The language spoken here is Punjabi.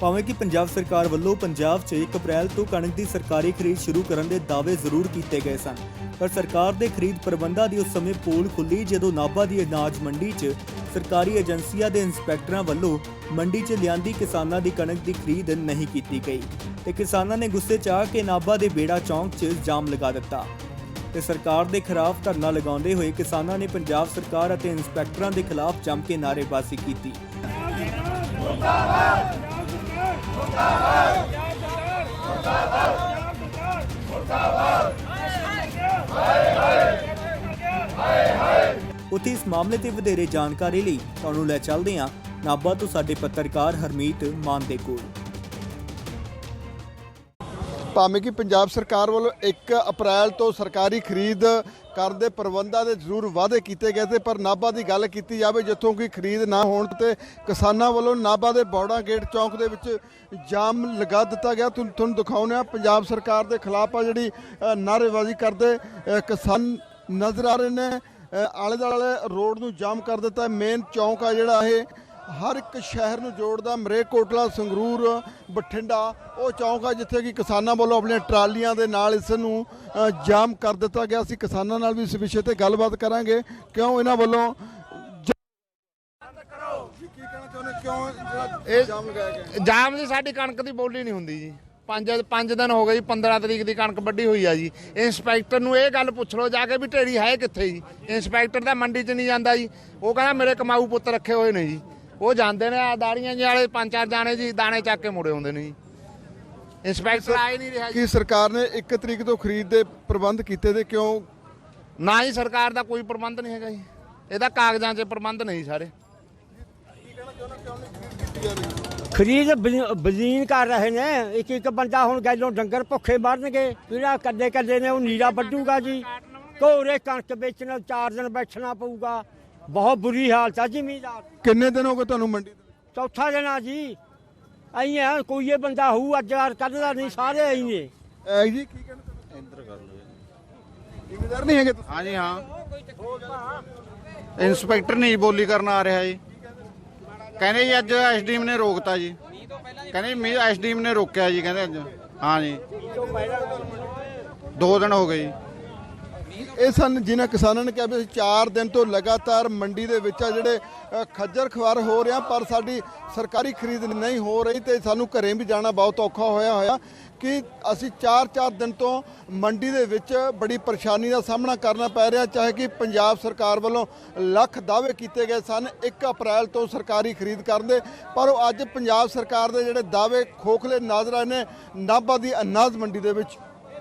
ਭਾਵੇਂ ਕਿ ਪੰਜਾਬ ਸਰਕਾਰ ਵੱਲੋਂ ਪੰਜਾਬ 'ਚ 1 ਅਪ੍ਰੈਲ ਤੋਂ ਕਣਕ ਦੀ ਸਰਕਾਰੀ ਖਰੀਦ ਸ਼ੁਰੂ ਕਰਨ ਦੇ ਦਾਅਵੇ ਜ਼ਰੂਰ ਕੀਤੇ ਗਏ ਸਨ। ਪਰ ਸਰਕਾਰ ਦੇ ਖਰੀਦ ਪ੍ਰਬੰਧਾਂ ਦੀ ਉਸ ਸਮੇਂ ਪੋਲ ਖੁੱਲੀ ਜਦੋਂ ਨਾਭਾ ਦੀ ਅਨਾਜ ਮੰਡੀ 'ਚ ਸਰਕਾਰੀ ਏਜੰਸੀਆਂ ਦੇ ਇੰਸਪੈਕਟਰਾਂ ਵੱਲੋਂ ਮੰਡੀ 'ਚ ਲਿਆਂਦੀ ਕਿਸਾਨਾਂ ਦੀ ਕਣਕ ਦੀ ਖਰੀਦ ਨਹੀਂ ਕੀਤੀ ਗਈ ਤੇ ਕਿਸਾਨਾਂ ਨੇ ਗੁੱਸੇ 'ਚ ਆ ਕੇ ਨਾਭਾ ਦੇ ਬੇੜਾ ਚੌਂਕ 'ਚ ਜਾਮ ਲਗਾ ਦਿੱਤਾ। ਤੇ ਸਰਕਾਰ ਦੇ ਖਿਲਾਫ ਧਰਨਾ ਲਗਾਉਂਦੇ ਹੋਏ ਕਿਸਾਨਾਂ ਨੇ ਪੰਜਾਬ ਸਰਕਾਰ ਅਤੇ ਇੰਸਪੈਕਟਰਾਂ ਦੇ ਖਿਲਾਫ ਜੰਮ ਕੇ ਨਾਅਰੇਬਾਜ਼ੀ ਕੀਤੀ। ਉੱਥੇ ਇਸ ਮਾਮਲੇ ਤੇ ਵਧੇਰੇ ਜਾਣਕਾਰੀ ਲਈ ਤੁਹਾਨੂੰ ਲੈ ਚੱਲਦੇ ਹਾਂ ਨਾਭਾ ਤੋਂ ਸਾਡੇ ਪੱਤਰਕਾਰ ਹਰਮੀਤ ਮਾਨ ਦੇ ਕੋਲ। ਭਾਵੇਂ ਕਿ ਪੰਜਾਬ ਸਰਕਾਰ ਵੱਲੋਂ 1 ਅਪ੍ਰੈਲ ਤੋਂ ਸਰਕਾਰੀ ਖਰੀਦ ਕਰਨ ਦੇ ਪ੍ਰਬੰਧਾਂ ਦੇ ਜ਼ਰੂਰ ਵਾਅਦੇ ਕੀਤੇ ਗਏ ਤੇ ਪਰ ਨਾਭਾ ਦੀ ਗੱਲ ਕੀਤੀ ਜਾਵੇ ਜਿੱਥੋਂ ਕਿ ਖਰੀਦ ਨਾ ਹੋਣ ਤੇ ਕਿਸਾਨਾਂ ਵੱਲੋਂ ਨਾਭਾ ਦੇ ਬੌੜਾ ਗੇਟ ਚੌਂਕ ਦੇ ਵਿੱਚ ਜਾਮ ਲਗਾ ਦਿੱਤਾ ਗਿਆ। ਤੁਹਾਨੂੰ ਦਿਖਾਉਂਦੇ ਆ ਪੰਜਾਬ ਸਰਕਾਰ ਦੇ ਖਿਲਾਫ ਆ ਜਿਹੜੀ ਅ, ਨਾਅਰੇਬਾਜ਼ੀ ਕਰਦੇ ਕਿਸਾਨ ਨਜ਼ਰ ਆ ਰਹੇ ਨੇ। ਆਲੇ ਦੁਆਲੇ ਰੋਡ ਨੂੰ ਜਾਮ ਕਰ ਦਿੱਤਾ। ਮੇਨ ਚੌਂਕ ਆ ਜਿਹੜਾ ਇਹ ਹਰ ਇੱਕ ਸ਼ਹਿਰ ਨੂੰ ਜੋੜਦਾ ਮਰੇਕੋਟਲਾ ਸੰਗਰੂਰ, ਬਠਿੰਡਾ। ਉਹ ਚੌਂਕ ਆ ਜਿੱਥੇ ਕਿ ਕਿਸਾਨਾਂ ਵੱਲੋਂ ਆਪਣੀਆਂ ਟਰਾਲੀਆਂ ਦੇ ਨਾਲ ਇਸ ਨੂੰ ਜਾਮ ਕਰ ਦਿੱਤਾ ਗਿਆ ਸੀ। ਕਿਸਾਨਾਂ ਨਾਲ ਵੀ ਇਸ ਵਿਸ਼ੇ ਤੇ ਗੱਲਬਾਤ ਕਰਾਂਗੇ। ਕਿਉਂ ਇਹਨਾਂ ਵੱਲੋਂ ਚਾਹੁੰਦੇ ਕਿਉਂ ਜਿਹੜਾ ਜਾਮ ਲਗਾਇਆ ਜੀ ਸਾਡੀ ਕਣਕ ਦੀ ਬੋਲੀ ਨਹੀਂ ਹੁੰਦੀ ਜੀ। ਪੰਜ ਪੰਜ ਦਿਨ ਹੋ ਗਏ ਜੀ 15 ਤਰੀਕ ਦੀ ਕਣਕ ਵੱਢੀ ਹੋਈ ਆ ਜੀ। ਇੰਸਪੈਕਟਰ ਨੂੰ ਇਹ ਗੱਲ ਪੁੱਛ ਲਓ ਜਾ ਕੇ ਵੀ ਢੇਰੀ ਹੈ ਕਿੱਥੇ ਜੀ। ਇੰਸਪੈਕਟਰ ਤਾਂ ਮੰਡੀ 'ਚ ਨਹੀਂ ਜਾਂਦਾ ਜੀ। ਉਹ ਕਹਿੰਦਾ ਮੇਰੇ ਕਮਾਊ ਪੁੱਤ ਰੱਖੇ ਹੋਏ ਨੇ ਜੀ। ਉਹ ਜਾਂਦੇ ਨੇ ਆ ਦਾੜੀਆਂ ਜੀ ਵਾਲੇ ਪੰਜ ਚਾਰ ਜਾਣੇ ਜੀ ਦਾਣੇ ਚੱਕ ਕੇ ਮੁੜੇ ਆਉਂਦੇ ਨੇ ਜੀ। ਇੰਸਪੈਕਟਰ ਆਏ ਨਹੀਂ ਰਿਹਾ ਜੀ। ਕੀ ਸਰਕਾਰ ਨੇ 1 ਤਰੀਕ ਤੋਂ ਖਰੀਦ ਦੇ ਪ੍ਰਬੰਧ ਕੀਤੇ ਤੇ ਕਿਉਂ ਨਾ ਹੀ ਸਰਕਾਰ ਦਾ ਕੋਈ ਪ੍ਰਬੰਧ ਨਹੀਂ ਹੈਗਾ ਜੀ। ਇਹਦਾ ਕਾਗਜ਼ਾਂ 'ਚ ਪ੍ਰਬੰਧ ਨਹੀਂ ਸਾਰੇ। ਖਰੀਦ ਬਲੀ- ਬਲੀਨ ਕਰ ਰਹੇ ਨੇ। ਇੱਕ ਇੱਕ ਬੰਦਾ ਹੁਣ ਗੈਲੋਂ ਡੰਗਰ ਭੁੱਖੇ ਮਰਨਗੇ। ਜਿਹੜਾ ਕੱਲੇ ਕੱਲੇ ਨੇ ਉਹ ਨੀਰਾ ਵੱਢੂਗਾ ਜੀ। ਕੋਰੇ ਕਣਕ ਵੇਚਣਾ ਚਾਰ ਦਿਨ ਬੈਠਣਾ ਪਊਗਾ। ਬਹੁਤ ਬੁਰੀ ਹਾਲਤ ਆ ਜ਼ਿਮੀਦਾਰ ਕਿੰਨੇ ਦਿਨ ਹੋ ਗਏ ਤੁਹਾਨੂੰ ਮੰਡੀ ਦੇ ਚੌਥਾ ਦਿਨ ਆ ਜੀ। ਆਈ ਹੈ ਕੋਈ ਇਹ ਬੰਦਾ ਹੋਊ ਅੱਜ ਯਾਰ ਕੱਢਦਾ ਨਹੀਂ ਸਾਰੇ ਆਈ ਨੇ। ਐ ਜੀ ਕੀ ਕਹਿਣਾ ਚਾਹੁੰਦੇ ਇੰਦਰ ਕਰ ਲਓ ਜ਼ਿਮੀਦਾਰ ਨਹੀਂ ਹੈਗੇ ਤੁਸੀਂ? ਹਾਂਜੀ ਹਾਂ। ਇੰਸਪੈਕਟਰ ਨਹੀਂ ਬੋਲੀ ਕਰਨ ਆ ਰਿਹਾ ਜੀ। ਕਹਿੰਦੇ ਜੀ ਅੱਜ ਐਸਡੀਐਮ ਨੇ ਰੋਕਤਾ ਜੀ। ਕਹਿੰਦੇ ਮੀ ਐਸਡੀਐਮ ਨੇ ਰੋਕਿਆ ਜੀ ਕਹਿੰਦੇ ਅੱਜ। ਹਾਂ ਜੀ। ਦੋ ਦਿਨ ਹੋ ਗਏ ਜੀ। ਇਹ ਸਨ ਜਿਨ੍ਹਾਂ ਕਿਸਾਨਾਂ ਨੇ ਕਿਹਾ ਵੀ ਅਸੀਂ 4 ਦਿਨ ਤੋਂ ਲਗਾਤਾਰ ਮੰਡੀ ਦੇ ਵਿੱਚ ਆ ਜਿਹੜੇ ਖੱਜਰ ਖੱਜਲ ਖਵਾਰ ਹੋ ਰਿਹਾ, ਪਰ ਸਾਡੀ ਸਰਕਾਰੀ ਖਰੀਦ ਨਹੀਂ ਹੋ ਰਹੀ ਤੇ ਸਾਨੂੰ ਘਰੇ ਵੀ ਜਾਣਾ ਬਹੁਤ ਔਖਾ ਹੋਇਆ ਹੋਇਆ ਕਿ ਅਸੀਂ 4-4 ਦਿਨ ਤੋਂ ਮੰਡੀ ਦੇ ਵਿੱਚ ਬੜੀ ਪਰੇਸ਼ਾਨੀ ਦਾ ਸਾਹਮਣਾ ਕਰਨਾ ਪੈ ਰਿਹਾ, ਚਾਹੇ ਕਿ ਪੰਜਾਬ ਸਰਕਾਰ ਵੱਲੋਂ ਲੱਖ ਦਾਅਵੇ ਕੀਤੇ ਗਏ ਸਨ 1 ਅਪ੍ਰੈਲ ਤੋਂ ਸਰਕਾਰੀ ਖਰੀਦ ਕਰਨ ਦੇ, ਪਰ ਉਹ ਅੱਜ ਪੰਜਾਬ ਸਰਕਾਰ ਦੇ ਜਿਹੜੇ ਦਾਅਵੇ ਖੋਖਲੇ ਨਜ਼ਰ ਆਏ ਨੇ ਨਾਭਾ ਦੀ ਅਨਾਜ ਮੰਡੀ ਦੇ ਵਿੱਚ।